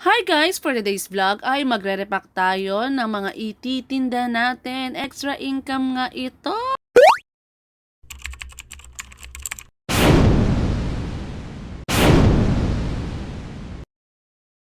Hi guys! For today's vlog ay magre-repack tayo ng mga ititinda natin. Extra income nga ito!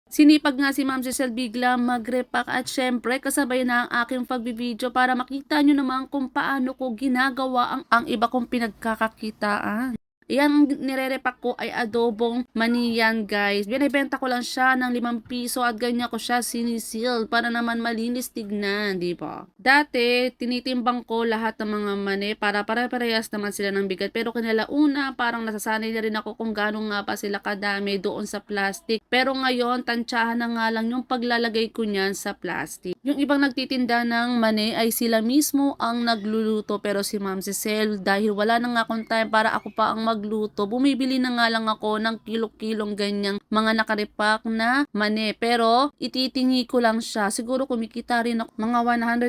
Sinipag nga si Ma'am Cecil bigla mag-repack at syempre kasabay na ang aking pagbibideo para makita nyo naman kung paano ko ginagawa ang, ang iba kong pinagkakakitaan. Yan nire-repack ko ay adobong maniyan guys. Binibenta ko lang siya ng 5 piso at ganyan ko siya sinisil para naman malinis tignan, di ba? Dati, tinitimbang ko lahat ng mga mani para pare-parehas naman sila ng bigat. Pero kinalauna, parang nasasanay na rin ako kung gano'n nga pa sila kadami doon sa plastic. Pero ngayon, tansyahan na nga lang yung paglalagay ko niyan sa plastic. Yung ibang nagtitinda ng mani ay sila mismo ang nagluluto pero si Ma'am Cecil dahil wala na nga akong time para ako pa ang magluto, bumibili na nga lang ako ng kilo-kilong ganyang mga nakaripak na mani. Pero ititingi ko lang siya. Siguro kumikita rin ako mga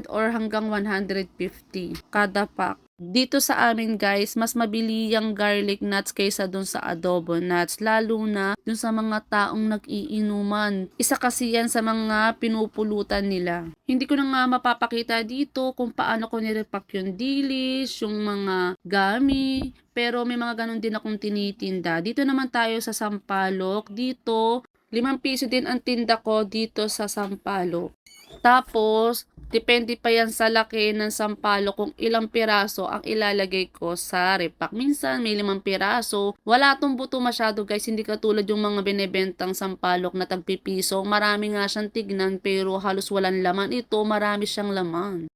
100 or hanggang 150 kada pack. Dito sa amin guys, mas mabili yung garlic nuts kaysa dun sa adobo nuts. Lalo na dun sa mga taong nag-iinuman. Isa kasi yan sa mga pinupulutan nila. Hindi ko na nga mapapakita dito kung paano ko nirepack yung dilis, yung mga gami. Pero may mga ganun din akong tinitinda. Dito naman tayo sa Sampalok. Dito, 5 piso din ang tinda ko dito sa Sampalok. Tapos, depende pa yan sa laki ng sampalo kung ilang piraso ang ilalagay ko sa repack. Minsan, may limang piraso. Wala tong buto masyado guys, hindi katulad yung mga binebentang sampalok na tagpipiso. Marami nga siyang tignan pero halos walang laman. Ito, marami siyang laman.